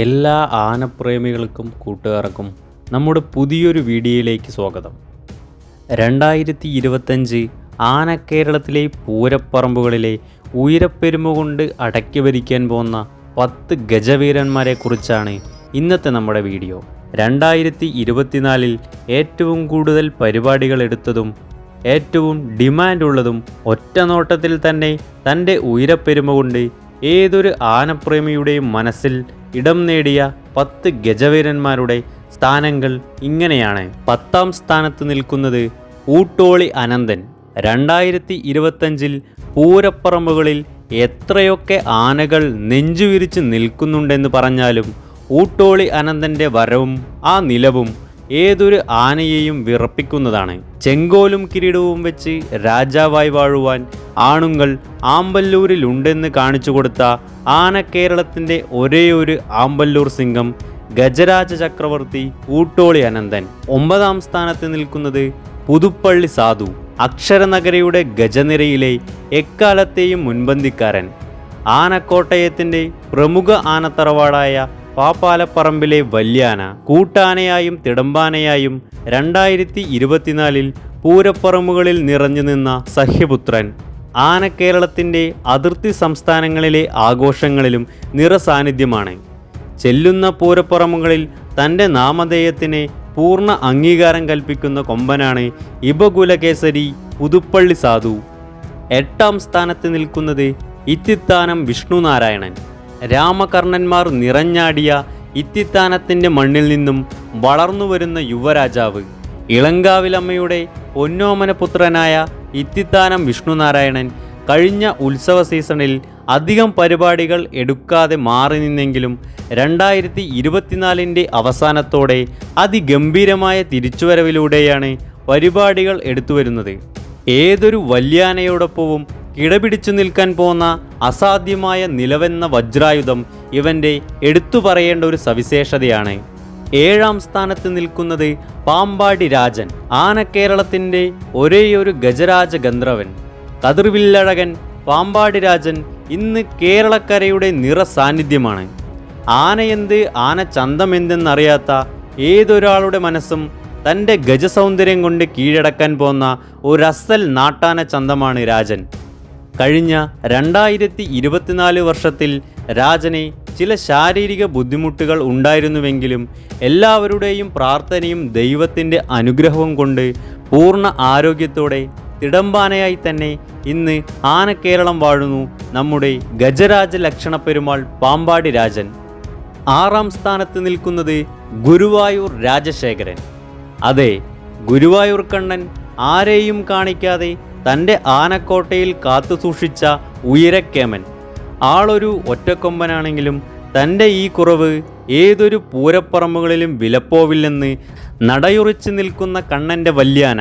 എല്ലാ ആനപ്രേമികൾക്കും കൂട്ടുകാർക്കും നമ്മുടെ പുതിയൊരു വീഡിയോയിലേക്ക് സ്വാഗതം. രണ്ടായിരത്തി ഇരുപത്തഞ്ച് ആനക്കേരളത്തിലെ പൂരപ്പറമ്പുകളിലെ ഉയരപ്പെരുമ കൊണ്ട് അടക്കി ഭരിക്കാൻ പോകുന്ന പത്ത് ഗജവീരന്മാരെ കുറിച്ചാണ് ഇന്നത്തെ നമ്മുടെ വീഡിയോ. രണ്ടായിരത്തി ഇരുപത്തിനാലിൽ ഏറ്റവും കൂടുതൽ പരിപാടികൾ എടുത്തതും ഏറ്റവും ഡിമാൻഡ് ഉള്ളതും ഒറ്റ നോട്ടത്തിൽ തന്നെ തന്റെ ഉയരപ്പെരുമ കൊണ്ട് ഏതൊരു ആനപ്രേമിയുടെയും മനസ്സിൽ ഇടം നേടിയ പത്ത് ഗജവീരന്മാരുടെ സ്ഥാനങ്ങൾ ഇങ്ങനെയാണ്. പത്താം സ്ഥാനത്ത് നിൽക്കുന്നത് ഊട്ടോളി അനന്തൻ. രണ്ടായിരത്തി ഇരുപത്തഞ്ചിൽ പൂരപ്പറമ്പുകളിൽ എത്രയൊക്കെ ആനകൾ നെഞ്ചുവിരിച്ച് നിൽക്കുന്നുണ്ടെന്ന് പറഞ്ഞാലും ഊട്ടോളി അനന്തന്റെ വരവും ആ നിലവും ഏതൊരു ആനയെയും വിറപ്പിക്കുന്നതാണ്. ചെങ്കോലും കിരീടവും വെച്ച് രാജാവായി വാഴുവാൻ ആണുങ്ങൾ ആമ്പല്ലൂരിലുണ്ടെന്ന് കാണിച്ചു കൊടുത്ത ആന കേരളത്തിന്റെ ഒരേ ഒരു ആമ്പല്ലൂർ സിംഗം ഗജരാജ ചക്രവർത്തി ഊട്ടോളി അനന്തൻ. ഒമ്പതാം സ്ഥാനത്ത് നിൽക്കുന്നത് പുതുപ്പള്ളി സാധു അക്ഷരനഗരയുടെ ഗജനിരയിലെ എക്കാലത്തെയും മുൻപന്തിക്കാരൻ. ആനക്കോട്ടയത്തിന്റെ പ്രമുഖ ആനത്തറവാടായ പാപ്പാലപ്പറമ്പിലെ വല്യാന കൂട്ടാനയായും തിടമ്പാനയായും രണ്ടായിരത്തി ഇരുപത്തിനാലിൽ പൂരപ്പറമ്പുകളിൽ നിറഞ്ഞു നിന്ന സഹ്യപുത്രൻ. ആനക്കേരളത്തിന്റെ അതിർത്തി സംസ്ഥാനങ്ങളിലെ ആഘോഷങ്ങളിലും നിറസാന്നിധ്യമാണ്. ചെല്ലുന്ന പൂരപ്പറമ്പുകളിൽ തന്റെ നാമധേയത്തിന് പൂർണ അംഗീകാരം കൽപ്പിക്കുന്ന കൊമ്പനാണ് ഇബകുലകേസരി പുതുപ്പള്ളി സാധു. എട്ടാം സ്ഥാനത്ത് നിൽക്കുന്നത് ഇത്തിത്താനം വിഷ്ണുനാരായണൻ. രാമകർണന്മാർ നിറഞ്ഞാടിയ ഇത്തിത്താനത്തിന്റെ മണ്ണിൽ നിന്നും വളർന്നു വരുന്ന യുവരാജാവ്. ഇളങ്കാവിലമ്മയുടെ പൊന്നോമന പുത്രനായ ഇത്തിത്താനം വിഷ്ണുനാരായണൻ കഴിഞ്ഞ ഉത്സവ സീസണിൽ അധികം പരിപാടികൾ എടുക്കാതെ മാറി നിന്നെങ്കിലും രണ്ടായിരത്തി ഇരുപത്തിനാലിന്റെ അവസാനത്തോടെ അതിഗംഭീരമായ തിരിച്ചുവരവിലൂടെയാണ് പരിപാടികൾ എടുത്തുവരുന്നത്. ഏതൊരു വല്യാനയോടൊപ്പവും കിടപിടിച്ചു നിൽക്കാൻ പോന്ന അസാധ്യമായ നിലവെന്ന വജ്രായുധം ഇവന്റെ എടുത്തു പറയേണ്ട ഒരു സവിശേഷതയാണ്. ഏഴാം സ്ഥാനത്ത് നിൽക്കുന്നത് പാമ്പാടി രാജൻ ആനക്കേരളത്തിന്റെ ഒരേയൊരു ഗജരാജ ഗന്ധ്രവൻ കതിർവില്ലഴകൻ പാമ്പാടി രാജൻ ഇന്ന് കേരളക്കരയുടെ നിറ സാന്നിധ്യമാണ്. ആനയെന്ത് ആന ചന്തമെന്തെന്നറിയാത്ത ഏതൊരാളുടെ മനസ്സും തന്റെ ഗജസൗന്ദര്യം കൊണ്ട് കീഴടക്കാൻ പോന്ന ഒരസൽ നാട്ടാന ചന്തമാണ് രാജൻ. കഴിഞ്ഞ രണ്ടായിരത്തി ഇരുപത്തിനാല് വർഷത്തിൽ രാജനെ ചില ശാരീരിക ബുദ്ധിമുട്ടുകൾ ഉണ്ടായിരുന്നുവെങ്കിലും എല്ലാവരുടെയും പ്രാർത്ഥനയും ദൈവത്തിന്റെ അനുഗ്രഹവും കൊണ്ട് പൂർണ ആരോഗ്യത്തോടെ തിടമ്പാനയായി തന്നെ ഇന്ന് ആനക്കേരളം വാഴുന്നു നമ്മുടെ ഗജരാജ ലക്ഷണപ്പെരുമാൾ പാമ്പാടി രാജൻ. ആറാം സ്ഥാനത്ത് നിൽക്കുന്നത് ഗുരുവായൂർ രാജശേഖരൻ. അതെ ഗുരുവായൂർ കണ്ണൻ ആരെയും കാണിക്കാതെ തന്റെ ആനക്കോട്ടയിൽ കാത്തുസൂക്ഷിച്ച ഉയരക്കേമൻ. ആളൊരു ഒറ്റക്കൊമ്പനാണെങ്കിലും തന്റെ ഈ കുറവ് ഏതൊരു പൂരപ്പറമ്പുകളിലും വിലപ്പോവില്ലെന്ന് നടയുറിച്ച് നിൽക്കുന്ന കണ്ണന്റെ വല്യാന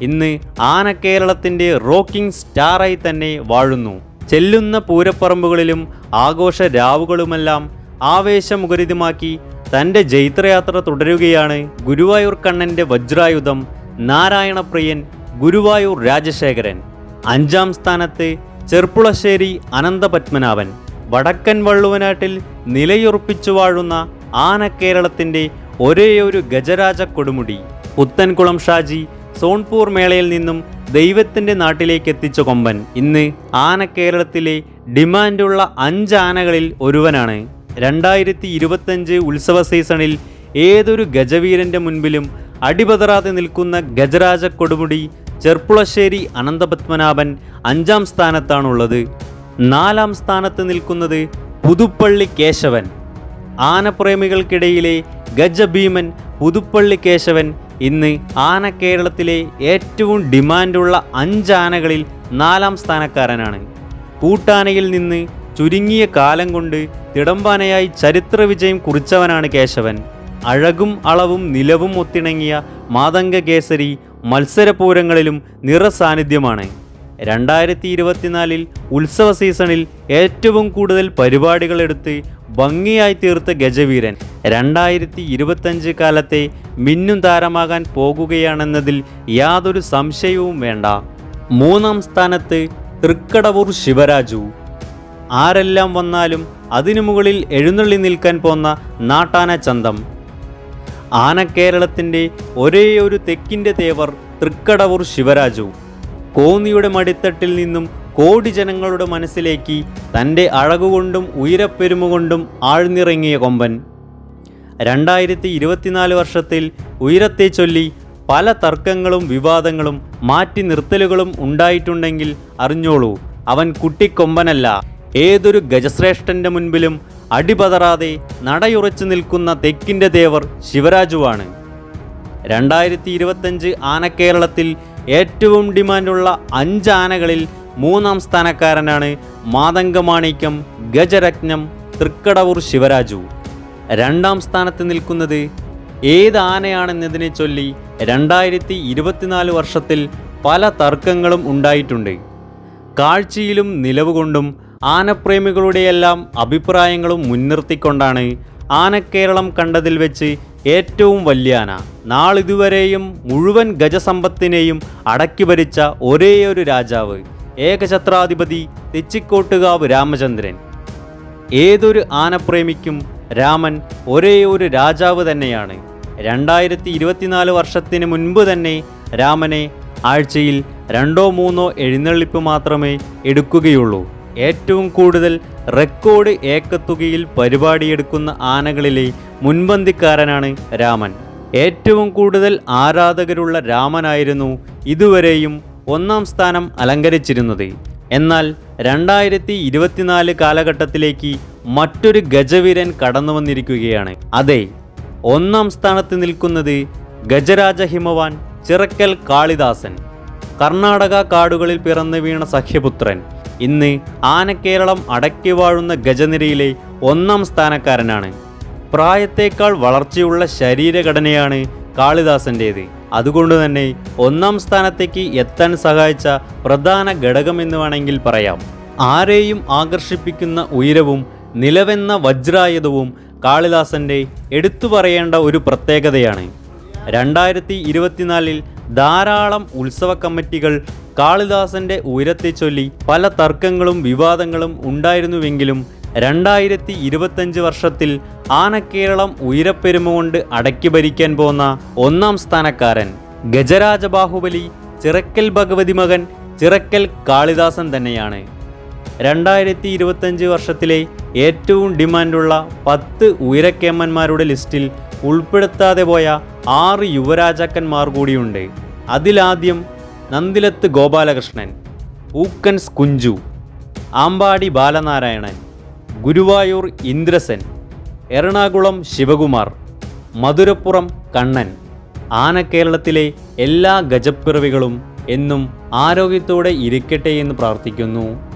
ഇന്ന് ആനക്കേരളത്തിന്റെ റോക്കിംഗ് സ്റ്റാറായി തന്നെ വാഴുന്നു. ചെല്ലുന്ന പൂരപ്പറമ്പുകളിലും ആഘോഷ രാവുകളുമെല്ലാം ആവേശമുഖരിതമാക്കി തന്റെ ജൈത്രയാത്ര തുടരുകയാണ് ഗുരുവായൂർ കണ്ണന്റെ വജ്രായുധം നാരായണപ്രിയൻ ഗുരുവായൂർ രാജശേഖരൻ. അഞ്ചാം സ്ഥാനത്ത് ചെർപ്പുളശ്ശേരി അനന്തപത്മനാഭൻ. വടക്കൻ വള്ളുവനാട്ടിൽ നിലയുറപ്പിച്ചു വാഴുന്ന ആനക്കേരളത്തിന്റെ ഒരേയൊരു ഗജരാജ കൊടുമുടി. പുത്തൻകുളം ഷാജി സോൺപൂർ മേളയിൽ നിന്നും ദൈവത്തിന്റെ നാട്ടിലേക്ക് എത്തിച്ച കൊമ്പൻ. ഇന്ന് ആനക്കേരളത്തിലെ ഡിമാൻഡുള്ള അഞ്ച് ആനകളിൽ ഒരുവനാണ്. രണ്ടായിരത്തി ഇരുപത്തഞ്ച് ഉത്സവ സീസണിൽ ഏതൊരു ഗജവീരന്റെ മുൻപിലും അടിപതറാതെ നിൽക്കുന്ന ഗജരാജ കൊടുമുടി ചെർപ്പുളശ്ശേരി അനന്തപത്മനാഭൻ അഞ്ചാം സ്ഥാനത്താണുള്ളത്. നാലാം സ്ഥാനത്ത് നിൽക്കുന്നത് പുതുപ്പള്ളി കേശവൻ. ആനപ്രേമികൾക്കിടയിലെ ഗജഭീമൻ പുതുപ്പള്ളി കേശവൻ ഇന്ന് ആന കേരളത്തിലെ ഏറ്റവും ഡിമാൻഡുള്ള അഞ്ച് ആനകളിൽ നാലാം സ്ഥാനക്കാരനാണ്. കൂട്ടാനയിൽ നിന്ന് ചുരുങ്ങിയ കാലം കൊണ്ട് തിടമ്പാനയായി ചരിത്ര വിജയം കുറിച്ചവനാണ് കേശവൻ. അഴകും അളവും നിലവും ഒത്തിണങ്ങിയ മാതംഗ കേസരി മത്സരപൂരങ്ങളിലും നിറസാന്നിധ്യമാണ്. രണ്ടായിരത്തി ഇരുപത്തിനാലിൽ ഉത്സവ സീസണിൽ ഏറ്റവും കൂടുതൽ പരിപാടികൾ എടുത്ത് ഭംഗിയായി തീർത്ത ഗജവീരൻ രണ്ടായിരത്തി ഇരുപത്തഞ്ച് കാലത്തെ മിന്നും താരമാകാൻ പോകുകയാണെന്നതിൽ യാതൊരു സംശയവും വേണ്ട. മൂന്നാം സ്ഥാനത്ത് തൃക്കടവൂർ ശിവരാജു. ആരെല്ലാം വന്നാലും അതിനു മുകളിൽ എഴുന്നള്ളി നിൽക്കാൻ പോന്ന നാട്ടാന ചന്തം. ആനക്കേരളത്തിന്റെ ഒരേ ഒരു തെക്കിന്റെ തേവർ തൃക്കടവൂർ ശിവരാജു. കോന്നിയുടെ മടിത്തട്ടിൽ നിന്നും കോടി ജനങ്ങളുടെ മനസ്സിലേക്ക് തന്റെ അഴകുകൊണ്ടും ഉയരപ്പെരുമുകൊണ്ടും ആഴ്ന്നിറങ്ങിയ കൊമ്പൻ. രണ്ടായിരത്തി ഇരുപത്തിനാല് വർഷത്തിൽ ഉയരത്തെ ചൊല്ലി പല തർക്കങ്ങളും വിവാദങ്ങളും മാറ്റി നിർത്തലുകളും ഉണ്ടായിട്ടുണ്ടെങ്കിൽ അറിഞ്ഞോളൂ അവൻ കുട്ടിക്കൊമ്പനല്ല. ഏതൊരു ഗജശ്രേഷ്ഠന്റെ മുൻപിലും അടിപതറാതെ നടയുറച്ചു നിൽക്കുന്ന തെക്കിന്റെ ദേവർ ശിവരാജുവാണ്. രണ്ടായിരത്തി ഇരുപത്തഞ്ച് ആനക്കേരളത്തിൽ ഏറ്റവും ഡിമാൻഡുള്ള അഞ്ച് ആനകളിൽ മൂന്നാം സ്ഥാനക്കാരനാണ് മാതംഗമാണിക്യം ഗജരത്നം തൃക്കടവൂർ ശിവരാജു. രണ്ടാം സ്ഥാനത്ത് നിൽക്കുന്നത് ഏത് ആനയാണെന്നതിനെ ചൊല്ലി രണ്ടായിരത്തി ഇരുപത്തിനാല് വർഷത്തിൽ പല തർക്കങ്ങളും ഉണ്ടായിട്ടുണ്ട്. കാഴ്ചയിലും നിലവുകൊണ്ടും ആനപ്രേമികളുടെയെല്ലാം അഭിപ്രായങ്ങളും മുൻനിർത്തിക്കൊണ്ടാണ് ആനക്കേരളം കണ്ടതിൽ വെച്ച് ഏറ്റവും വലിയ ആന. നാളിതുവരെയും മുഴുവൻ ഗജസമ്പത്തിനെയും അടക്കി ഭരിച്ച ഒരേയൊരു രാജാവ് ഏകഛത്രാധിപതി തെച്ചിക്കോട്ടുകാവ് രാമചന്ദ്രൻ. ഏതൊരു ആനപ്രേമിക്കും രാമൻ ഒരേ ഒരു രാജാവ് തന്നെയാണ്. രണ്ടായിരത്തി ഇരുപത്തിനാല് വർഷത്തിന് മുൻപ് തന്നെ രാമനെ ആഴ്ചയിൽ രണ്ടോ മൂന്നോ എഴുന്നള്ളിപ്പ് മാത്രമേ എടുക്കുകയുള്ളൂ. ഏറ്റവും കൂടുതൽ റെക്കോർഡ് ഏക്കത്തുകയിൽ പരിപാടിയെടുക്കുന്ന ആനകളിലെ മുൻപന്തിക്കാരനാണ് രാമൻ. ഏറ്റവും കൂടുതൽ ആരാധകരുള്ള രാമനായിരുന്നു ഇതുവരെയും ഒന്നാം സ്ഥാനം അലങ്കരിച്ചിരുന്നത്. എന്നാൽ രണ്ടായിരത്തി ഇരുപത്തിനാല് കാലഘട്ടത്തിലേക്ക് മറ്റൊരു ഗജവീരൻ കടന്നു വന്നിരിക്കുകയാണ് അതെ ഒന്നാം സ്ഥാനത്ത് നിൽക്കുന്നത് ഗജരാജ ഹിമവാൻ ചിറക്കൽ കാളിദാസൻ. കർണാടക കാടുകളിൽ പിറന്നു വീണ സഖ്യപുത്രൻ ഇന്ന് ആനക്കേരളം അടക്കി വാഴുന്ന ഗജനിരയിലെ ഒന്നാം സ്ഥാനക്കാരനാണ്. പ്രായത്തേക്കാൾ വളർച്ചയുള്ള ശരീരഘടനയാണ് കാളിദാസന്റേത്. അതുകൊണ്ട് തന്നെ ഒന്നാം സ്ഥാനത്തേക്ക് എത്താൻ സഹായിച്ച പ്രധാന ഘടകമെന്ന് വേണമെങ്കിൽ പറയാം. ആരെയും ആകർഷിപ്പിക്കുന്ന ഉയരവും നിലവെന്ന വജ്രായുധവും കാളിദാസന്റെ എടുത്തു പറയേണ്ട ഒരു പ്രത്യേകതയാണ്. രണ്ടായിരത്തി ഇരുപത്തിനാലിൽ ധാരാളം ഉത്സവ കമ്മിറ്റികൾ കാളിദാസന്റെ ഉയരത്തെ ചൊല്ലി പല തർക്കങ്ങളും വിവാദങ്ങളും ഉണ്ടായിരുന്നുവെങ്കിലും രണ്ടായിരത്തി ഇരുപത്തഞ്ച് വർഷത്തിൽ ആനക്കേരളം ഉയരപ്പെരുമ കൊണ്ട് അടക്കി ഭരിക്കാൻ പോന്ന ഒന്നാം സ്ഥാനക്കാരൻ ഗജരാജ ബാഹുബലി ചിറക്കൽ ഭഗവതി മകൻ ചിറക്കൽ കാളിദാസൻ തന്നെയാണ്. രണ്ടായിരത്തി ഇരുപത്തഞ്ച് വർഷത്തിലെ ഏറ്റവും ഡിമാൻഡുള്ള പത്ത് ഉയരക്കേമ്മന്മാരുടെ ലിസ്റ്റിൽ ഉൾപ്പെടുത്താതെ പോയ ആറ് യുവരാജാക്കന്മാർ കൂടിയുണ്ട്. അതിലാദ്യം നന്ദിലത്ത് ഗോപാലകൃഷ്ണൻ ഊക്കൻസ് കുഞ്ചു ആമ്പാടി ബാലനാരായണൻ ഗുരുവായൂർ ഇന്ദ്രസൻ എറണാകുളം ശിവകുമാർ മധുരപ്പുറം കണ്ണൻ ആനക്കേരളത്തിലെ എല്ലാ ഗജപ്പിറവികളും എന്നും ആരോഗ്യത്തോടെ ഇരിക്കട്ടെ എന്ന് പ്രാർത്ഥിക്കുന്നു.